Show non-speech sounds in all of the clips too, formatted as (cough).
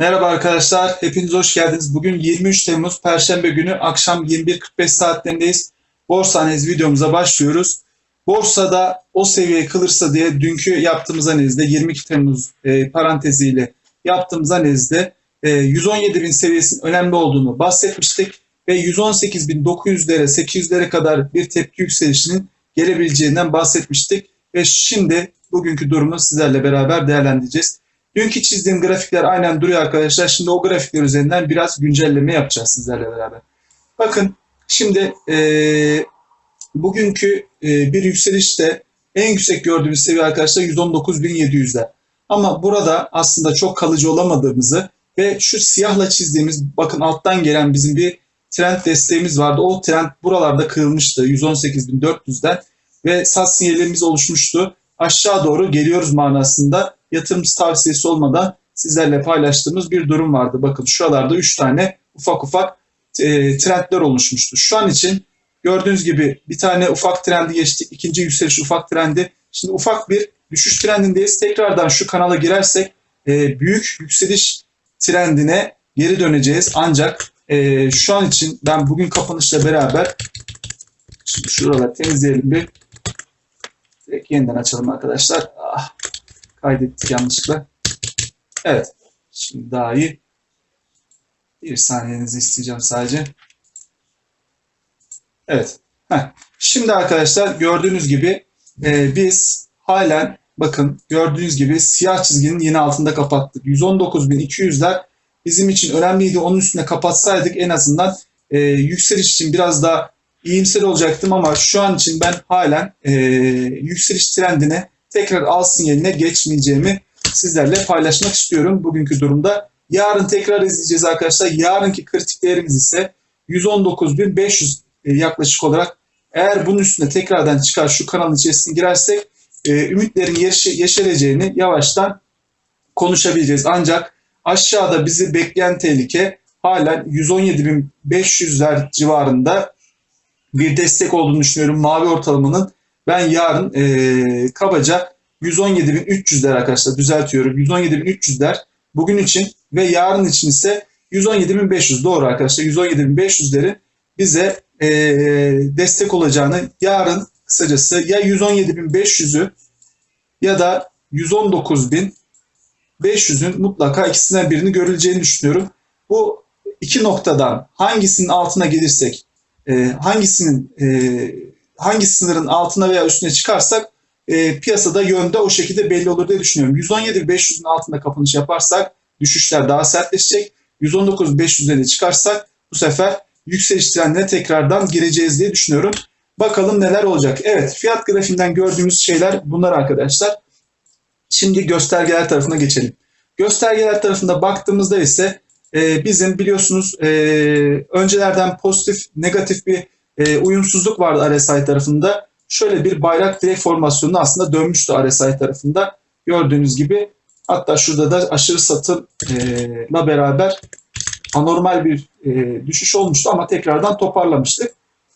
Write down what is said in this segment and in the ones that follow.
Merhaba arkadaşlar, hepiniz hoş geldiniz. Bugün 23 Temmuz Perşembe günü akşam 21.45 saatlerindeyiz. Borsa analiz videomuza başlıyoruz. Borsada o seviye kılırsa diye dünkü yaptığımız analizde 22 Temmuz e, paranteziyle yaptığımız analizde e, 117 bin seviyesinin önemli olduğunu bahsetmiştik ve 118.900'lere 800'lere kadar bir tepki yükselişinin gelebileceğinden bahsetmiştik ve şimdi bugünkü durumu sizlerle beraber değerlendireceğiz. Dünkü çizdiğim grafikler aynen duruyor arkadaşlar. Şimdi o grafikler üzerinden biraz güncelleme yapacağız sizlerle beraber. Bakın şimdi e, bugünkü e, bir yükselişte en yüksek gördüğümüz seviye arkadaşlar 119.700'ler. Ama burada aslında çok kalıcı olamadığımızı ve şu siyahla çizdiğimiz bakın alttan gelen bizim bir trend desteğimiz vardı. O trend buralarda kırılmıştı 118.400'den ve sat sinyallerimiz oluşmuştu. Aşağı doğru geliyoruz manasında yatırım tavsiyesi olmadan sizlerle paylaştığımız bir durum vardı. Bakın şuralarda 3 tane ufak ufak e, trendler oluşmuştu. Şu an için gördüğünüz gibi bir tane ufak trendi geçtik. ikinci yükseliş ufak trendi. Şimdi ufak bir düşüş trendindeyiz. Tekrardan şu kanala girersek e, büyük yükseliş trendine geri döneceğiz. Ancak e, şu an için ben bugün kapanışla beraber şimdi şuraları temizleyelim bir. Direkt yeniden açalım arkadaşlar. Ah, kaydettik yanlışlıkla. Evet. Şimdi daha iyi. Bir saniyenizi isteyeceğim sadece. Evet. Heh. Şimdi arkadaşlar gördüğünüz gibi e, biz halen bakın gördüğünüz gibi siyah çizginin yine altında kapattık. 119.200'ler bizim için önemliydi. Onun üstüne kapatsaydık en azından e, yükseliş için biraz daha iyimser olacaktım ama şu an için ben halen e, yükseliş trendine tekrar al sinyaline geçmeyeceğimi sizlerle paylaşmak istiyorum bugünkü durumda. Yarın tekrar izleyeceğiz arkadaşlar. Yarınki kritik ise 119.500 e, yaklaşık olarak. Eğer bunun üstüne tekrardan çıkar şu kanalın içerisine girersek e, ümitlerin yeşe, yeşereceğini yavaştan konuşabileceğiz. Ancak aşağıda bizi bekleyen tehlike halen 117.500'ler civarında bir destek olduğunu düşünüyorum. Mavi ortalamanın ben yarın e, kabaca 117.300'ler arkadaşlar düzeltiyorum. 117.300'ler bugün için ve yarın için ise 117.500 doğru arkadaşlar. 117.500'lerin bize e, destek olacağını yarın kısacası ya 117.500'ü ya da 119.500'ün mutlaka ikisinden birini görüleceğini düşünüyorum. Bu iki noktadan hangisinin altına gelirsek, e, hangisinin e, hangi sınırın altına veya üstüne çıkarsak e, piyasada yönde o şekilde belli olur diye düşünüyorum. 117.500'ün altında kapanış yaparsak düşüşler daha sertleşecek. 119.500'e çıkarsak bu sefer yükseliş trendine tekrardan gireceğiz diye düşünüyorum. Bakalım neler olacak. Evet fiyat grafiğinden gördüğümüz şeyler bunlar arkadaşlar. Şimdi göstergeler tarafına geçelim. Göstergeler tarafında baktığımızda ise e, bizim biliyorsunuz e, öncelerden pozitif negatif bir e, uyumsuzluk vardı RSI tarafında. Şöyle bir bayrak direk formasyonu aslında dönmüştü RSI tarafında. Gördüğünüz gibi hatta şurada da aşırı satımla beraber anormal bir e, düşüş olmuştu ama tekrardan toparlamıştık.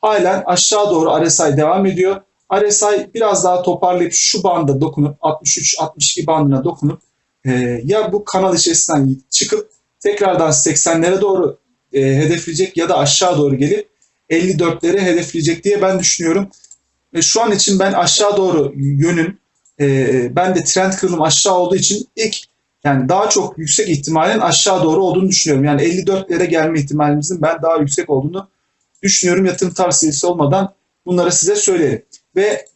Halen aşağı doğru RSI devam ediyor. RSI biraz daha toparlayıp şu banda dokunup 63-62 bandına dokunup e, ya bu kanal içerisinden çıkıp tekrardan 80'lere doğru e, hedefleyecek ya da aşağı doğru gelip 54'leri hedefleyecek diye ben düşünüyorum. Ve şu an için ben aşağı doğru yönün e, ben de trend kırılım aşağı olduğu için ilk yani daha çok yüksek ihtimalin aşağı doğru olduğunu düşünüyorum. Yani 54'lere gelme ihtimalimizin ben daha yüksek olduğunu düşünüyorum. Yatırım tavsiyesi olmadan bunları size söylerim. Ve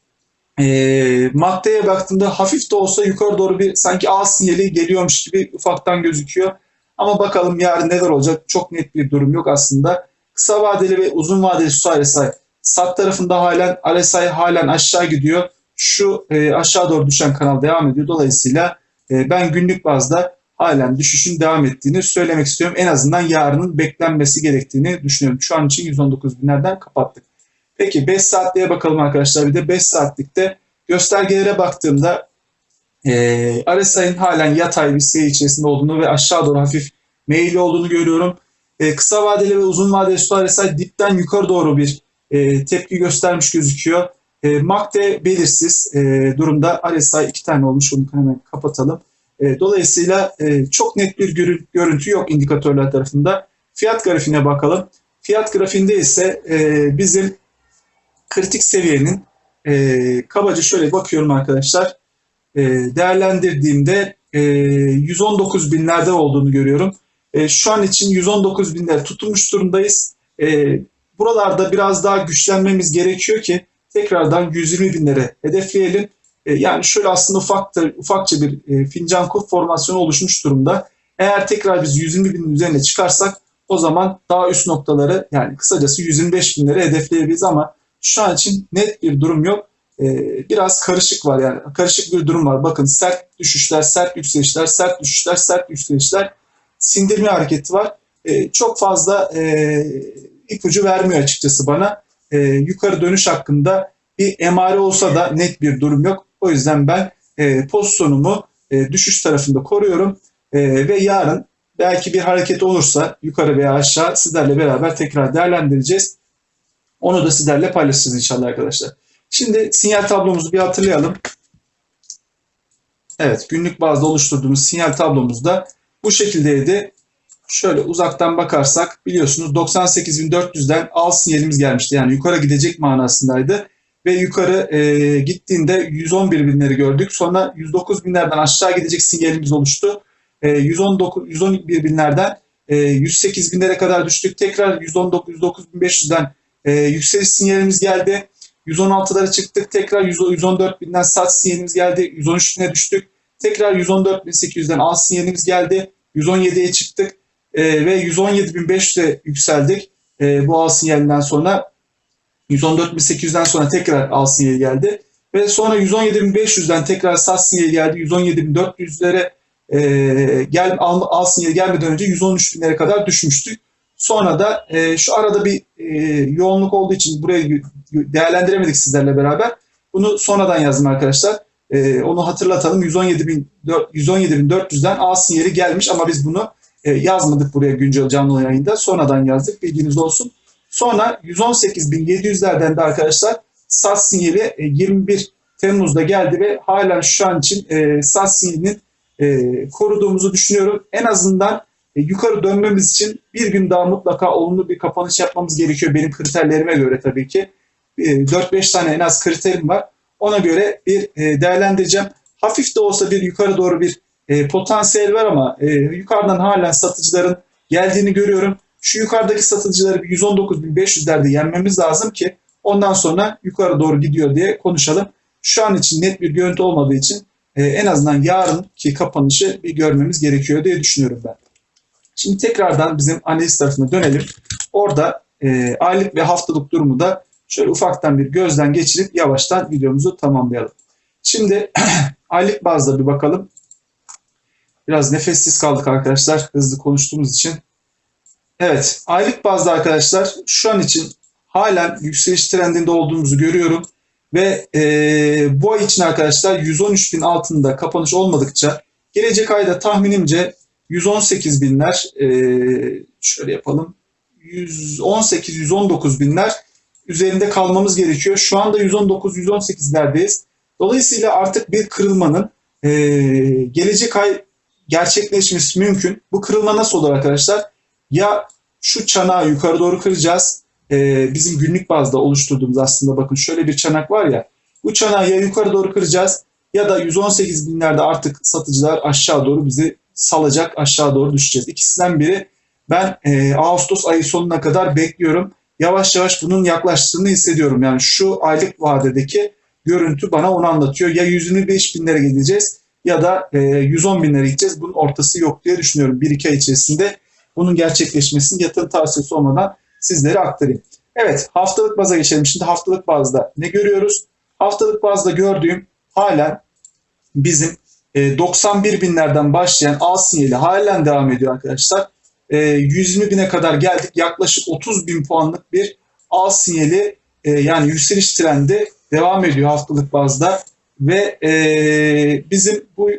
e, maddeye baktığımda hafif de olsa yukarı doğru bir sanki A sinyali geliyormuş gibi ufaktan gözüküyor. Ama bakalım yarın neler olacak çok net bir durum yok aslında. Kısa vadeli ve uzun vadeli su RSI sat tarafında halen RSI halen aşağı gidiyor. Şu e, aşağı doğru düşen kanal devam ediyor. Dolayısıyla e, ben günlük bazda halen düşüşün devam ettiğini söylemek istiyorum. En azından yarının beklenmesi gerektiğini düşünüyorum. Şu an için 119 binlerden kapattık. Peki 5 saatliğe bakalım arkadaşlar. Bir de 5 saatlikte göstergelere baktığımda e, RSI'nin halen yatay bir seyir içerisinde olduğunu ve aşağı doğru hafif meyilli olduğunu görüyorum. E, kısa vadeli ve uzun vadeli su RSI dipten yukarı doğru bir e, tepki göstermiş gözüküyor. E, MACD belirsiz e, durumda. RSI iki tane olmuş. Onu hemen kapatalım. E, dolayısıyla e, çok net bir görü- görüntü yok indikatörler tarafında. Fiyat grafiğine bakalım. Fiyat grafiğinde ise e, bizim kritik seviyenin e, kabaca şöyle bakıyorum arkadaşlar. E, değerlendirdiğimde e, 119 binlerde olduğunu görüyorum. E, şu an için 119 binler tutulmuş durumdayız. E, buralarda biraz daha güçlenmemiz gerekiyor ki tekrardan 120 binlere hedefleyelim. E, yani şöyle aslında ufak da, ufakça bir e, fincan kulp formasyonu oluşmuş durumda. Eğer tekrar biz 120 binin üzerine çıkarsak o zaman daha üst noktaları yani kısacası 125 binlere hedefleyebiliriz ama şu an için net bir durum yok. E, biraz karışık var yani karışık bir durum var. Bakın sert düşüşler, sert yükselişler, sert düşüşler, sert yükselişler sindirme hareketi var. E, çok fazla e, ipucu vermiyor açıkçası bana. E, yukarı dönüş hakkında bir emare olsa da net bir durum yok. O yüzden ben e, pozisyonumu e, düşüş tarafında koruyorum E, ve yarın belki bir hareket olursa yukarı veya aşağı sizlerle beraber tekrar değerlendireceğiz. Onu da sizlerle paylaşacağız inşallah arkadaşlar. Şimdi sinyal tablomuzu bir hatırlayalım. Evet günlük bazda oluşturduğumuz sinyal tablomuzda bu şekildeydi. Şöyle uzaktan bakarsak biliyorsunuz 98.400'den al sinyalimiz gelmişti. Yani yukarı gidecek manasındaydı. Ve yukarı e, gittiğinde 111 binleri gördük. Sonra 109 binlerden aşağı gidecek sinyalimiz oluştu. E, 119, 111 binlerden e, 108 binlere kadar düştük. Tekrar 119, 109.500'den e, yükseliş sinyalimiz geldi. 116'lara çıktık. Tekrar 100, 114 binden sat sinyalimiz geldi. 113 bine düştük. Tekrar 114.800'den al sinyalimiz geldi. 117'ye çıktık e, ve 117.500'e yükseldik. E, bu al sinyalinden sonra 114.800'den sonra tekrar al sinyali geldi. Ve sonra 117.500'den tekrar sat sinyali geldi. 117.400'lere e, gel, al, al sinyali gelmeden önce 113.000'lere kadar düşmüştük. Sonra da e, şu arada bir e, yoğunluk olduğu için burayı değerlendiremedik sizlerle beraber. Bunu sonradan yazdım arkadaşlar. E, onu hatırlatalım. 117.400'den A sinyali gelmiş ama biz bunu e, yazmadık buraya güncel canlı yayında. Sonradan yazdık. Bilginiz olsun. Sonra 118.700'lerden de arkadaşlar SAS sinyali e, 21 Temmuz'da geldi ve halen şu an için e, SAS sinyalinin e, koruduğumuzu düşünüyorum. En azından e, yukarı dönmemiz için bir gün daha mutlaka olumlu bir kapanış yapmamız gerekiyor. Benim kriterlerime göre tabii ki. E, 4-5 tane en az kriterim var. Ona göre bir e, değerlendireceğim. Hafif de olsa bir yukarı doğru bir e, potansiyel var ama e, yukarıdan halen satıcıların geldiğini görüyorum. Şu yukarıdaki satıcıları bir 119.500'lerde yenmemiz lazım ki ondan sonra yukarı doğru gidiyor diye konuşalım. Şu an için net bir görüntü olmadığı için en azından yarınki kapanışı bir görmemiz gerekiyor diye düşünüyorum ben. Şimdi tekrardan bizim analiz tarafına dönelim. Orada e, aylık ve haftalık durumu da şöyle ufaktan bir gözden geçirip yavaştan videomuzu tamamlayalım. Şimdi (clears throat) aylık bazda bir bakalım. Biraz nefessiz kaldık arkadaşlar hızlı konuştuğumuz için. Evet aylık bazda arkadaşlar şu an için halen yükseliş trendinde olduğumuzu görüyorum. Ve e, bu ay için arkadaşlar 113 bin altında kapanış olmadıkça gelecek ayda tahminimce 118 binler e, şöyle yapalım 118-119 binler üzerinde kalmamız gerekiyor. Şu anda 119-118'lerdeyiz. Dolayısıyla artık bir kırılmanın e, gelecek ay gerçekleşmesi mümkün. Bu kırılma nasıl olur arkadaşlar? Ya şu çanağı yukarı doğru kıracağız. E, bizim günlük bazda oluşturduğumuz aslında bakın şöyle bir çanak var ya. Bu çanağı ya yukarı doğru kıracağız ya da 118 binlerde artık satıcılar aşağı doğru bizi salacak aşağı doğru düşeceğiz. İkisinden biri ben e, Ağustos ayı sonuna kadar bekliyorum. Yavaş yavaş bunun yaklaştığını hissediyorum. Yani şu aylık vadedeki görüntü bana onu anlatıyor. Ya 125 binlere gideceğiz ya da e, 110 binlere gideceğiz. Bunun ortası yok diye düşünüyorum. 1-2 ay içerisinde bunun gerçekleşmesini yatırım tavsiyesi olmadan sizlere aktarayım. Evet haftalık baza geçelim. Şimdi haftalık bazda ne görüyoruz? Haftalık bazda gördüğüm halen bizim e, 91 binlerden başlayan al sinyali halen devam ediyor arkadaşlar. E, 120 bine kadar geldik. Yaklaşık 30 bin puanlık bir al sinyali e, yani yükseliş trendi devam ediyor haftalık bazda. Ve e, bizim bu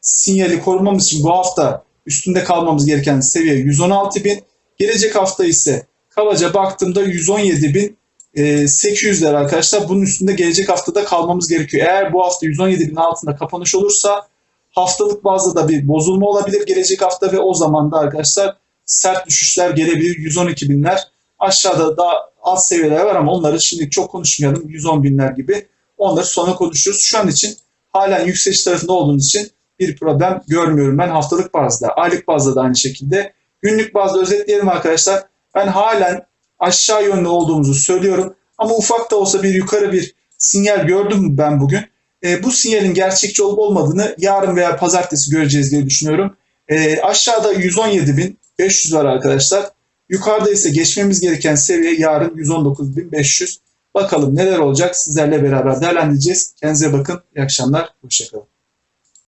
sinyali korumamız için bu hafta üstünde kalmamız gereken seviye 116 bin. Gelecek hafta ise kabaca baktığımda 117 bin 800'ler arkadaşlar. Bunun üstünde gelecek haftada kalmamız gerekiyor. Eğer bu hafta 117 bin altında kapanış olursa haftalık bazda da bir bozulma olabilir gelecek hafta ve o zaman da arkadaşlar sert düşüşler gelebilir. 112 binler aşağıda daha alt seviyeler var ama onları şimdi çok konuşmayalım. 110 binler gibi. Onları sonra konuşuruz. Şu an için halen yükseliş tarafında olduğumuz için bir problem görmüyorum ben haftalık bazda. Aylık bazda da aynı şekilde. Günlük bazda özetleyelim arkadaşlar. Ben halen aşağı yönlü olduğumuzu söylüyorum. Ama ufak da olsa bir yukarı bir sinyal gördüm ben bugün. E, bu sinyalin gerçekçi olup olmadığını yarın veya pazartesi göreceğiz diye düşünüyorum. E, aşağıda 117.500 var arkadaşlar. Yukarıda ise geçmemiz gereken seviye yarın 119.500. Bakalım neler olacak sizlerle beraber değerlendireceğiz. Kendinize bakın. İyi akşamlar. Hoşçakalın.